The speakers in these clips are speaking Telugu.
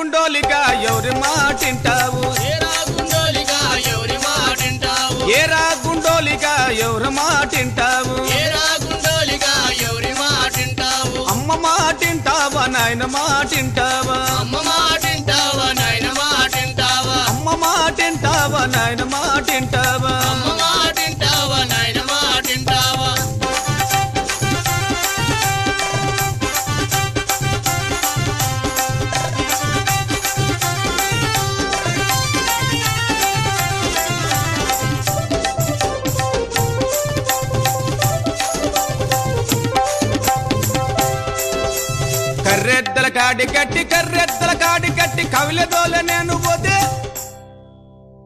గుండోలిగా ఎవరి మాటింటావు? ఏరా గుండోలిగా ఎవరి మాటింటావు? అమ్మ మాటింటావా నాయన మాటింటావా? అమ్మ మాటింటావా నాయన మాటింటావా? అమ్మ మాటింటావా నాయన మాటింటావా కర్రెద్దల కాడి కట్టి కర్రెద్దల కాడి కట్టి కవిలదోల నేను పోతే.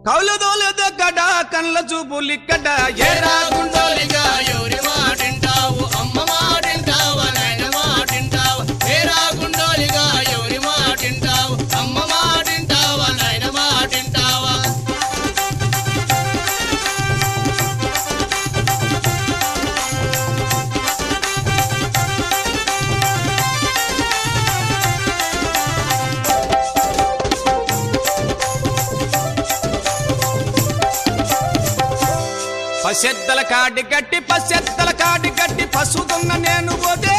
కౌలదోల దగ్గడ కళ్ళ చూపులిక్కట ఏ ఏరా పసెద్దల కాడి గట్టి పసెద్దల కాడి గట్టి పసుదున్న నేను పోతే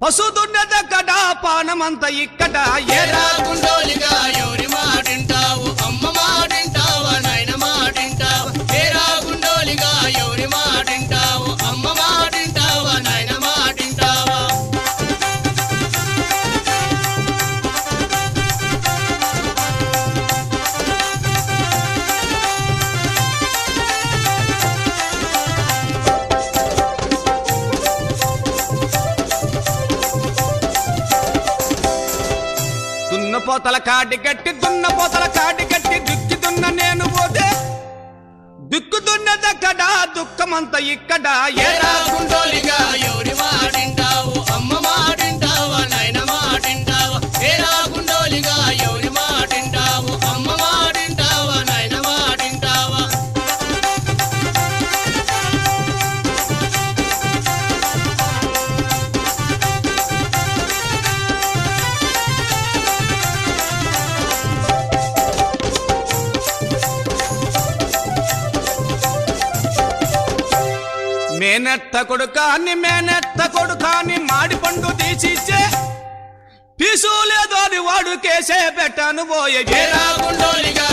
పసుదున్న దగ్గడ పానమంత ఇక్కడ. ఏరా గుండోలిగా ఎవరి మాటింటావు? అమ్మ మాటింటావా నాయన మాటింటావా? ఏరా గుండోలిగా ఎవరి మాటింటావు దున్న పోతల కాడి కట్టి దున్న పోతల కాడి కట్టి దుక్కి దున్న నేను పోతే. దుక్కు దున్న దుఃఖమంతా దుఃఖమంత ఇక్కడ. ఎలా ఏరా గుండోలిగా ఎవరి మాటింటావు మేనెత్త కొడుకాని మేనెత్త కొడుకాని మాడి పండు తీసిచ్చే. పిసు లేదో అని వాడు కేసే పెట్టాను పోయే. గుండోలిగా